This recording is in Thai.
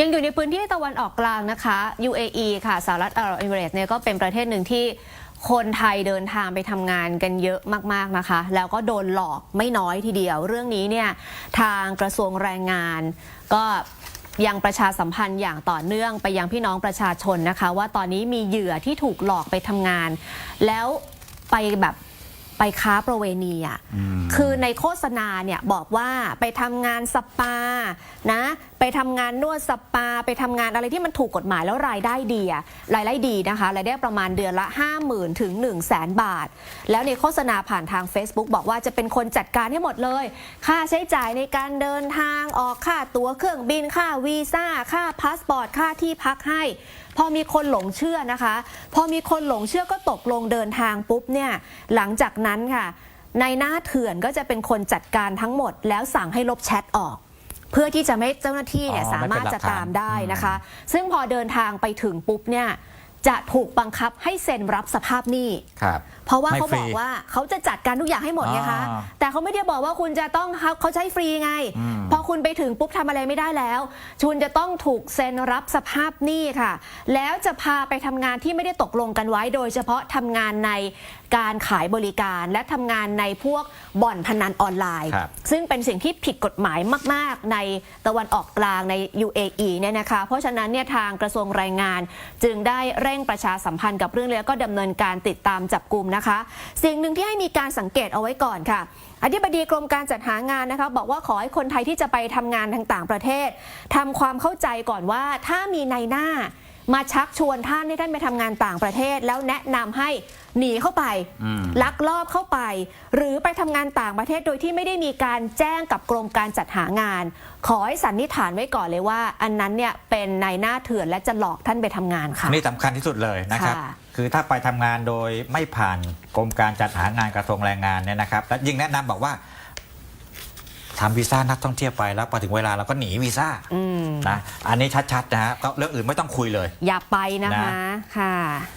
ยังอยู่ในพื้นที่ตะวันออกกลางนะคะ UAE ค่ะสหรัฐอาหรับเอมิเรตส์เนี่ยก็เป็นประเทศหนึ่งที่คนไทยเดินทางไปทำงานกันเยอะมากๆนะคะ แล้วก็โดนหลอกไม่น้อยทีเดียว เรื่องนี้เนี่ยทางกระทรวงแรงงาน ก็ยังประชาสัมพันธ์อย่างต่อเนื่องไปยังพี่น้องประชาชนนะคะ ว่าตอนนี้มีเหยื่อที่ถูกหลอกไปทำงาน แล้วไปแบบ ไปค้าประเวณีอะคือในโฆษณาเนี่ยบอกว่าไปทำงานสปานะ ไปทำงานนวดสปา ไปทำงานอะไรที่มันถูกกฎหมายแล้วรายได้ดีอะรายได้ดีนะคะรายได้ประมาณเดือนละ 5 0,000ถึง1 0 0 0 0แบาท แล้วในโฆษณาผ่านทาง Facebook บอกว่าจะเป็นคนจัดการให้หมดเลย ค่าใช้จ่ายในการเดินทางออกค่าตั๋วเครื่องบินค่าวีซ่าค่าพาสปอร์ตค่าที่พักให้พอมีคนหลงเชื่อนะคะ พอมีคนหลงเชื่อก็ตกลงเดินทางปุ๊บเนี่ยหลังจากนั้นค่ะในหน้าเถื่อนก็จะเป็นคนจัดการทั้งหมด แล้วสั่งให้ลบแชทออก เพื่อที่จะไม่เจ้าหน้าที่เนี่ยอ๋อสามารถไม่เป็นหลัจะกฐานตามได้นะคะ ซึ่งพอเดินทางไปถึงปุ๊บเนี่ย จะถูกบังคับให้เซ็นรับสภาพหนี้ ครับ เพราะว่าไม่เขาฟรีบอกว่าเขาจะจัดการทุกอย่างให้หมดไงคะ อ่าแต่เขาไม่ได้บอกว่าคุณจะต้องเขาเขาใช้ฟรีไง อืม พอคุณไปถึงปุ๊บทำอะไรไม่ได้แล้ว คุณจะต้องถูกเซ็นรับสภาพหนี้ค่ะ แล้วจะพาไปทำงานที่ไม่ได้ตกลงกันไว้ โดยเฉพาะทำงานในการขายบริการ และทำงานในพวกบ่อนพนันออนไลน์ ครับ ซึ่งเป็นสิ่งที่ผิดกฎหมายมาก ๆ ในตะวันออกกลางใน UAE เนี่ยนะคะ เพราะฉะนั้นเนี่ยทางกระทรวงแรงงานจึงได้เร่ง่งประชาสัมพันธ์กับเรื่องนี้แล้วก็ดำเนินการติดตามจับกลุ่มนะคะ สิ่งหนึ่งที่ให้มีการสังเกตเอาไว้ก่อนค่ะอธิบดีกรมการจัดหางานนะคะ บอกว่าขอให้คนไทยที่จะไปทำงานทางต่างประเทศทำความเข้าใจก่อนว่าถ้ามีในหน้า มาชักชวนท่านให้ท่านไปทำงานต่างประเทศ แล้วแนะนำให้หนีเข้าไปอืม ลักลอบเข้าไป หรือไปทำงานต่างประเทศโดยที่ไม่ได้มีการแจ้งกับกรมการจัดหางาน ขอให้สันนิษฐานไว้ก่อนเลยว่า อันนั้นเนี่ยเป็นนายหน้าเถื่อนและจะหลอกท่านไปทำงานค่ะ นี่สำคัญที่สุดเลยนะครับ ค่ะ คือถ้าไปทำงานโดยไม่ผ่านกรมการจัดหางานกระทรวงแรงงานเนี่ยนะครับ และยิ่งแนะนำบอกว่า ทำวีซ่านักท่องเที่ยวไปแล้วพอถึงเวลาเราก็หนีวีซ่าอืมนะอันนี้ชัดๆนะฮะก็เรื่องอื่นไม่ต้องคุยเลย อย่าไปนะคะนะค่ะ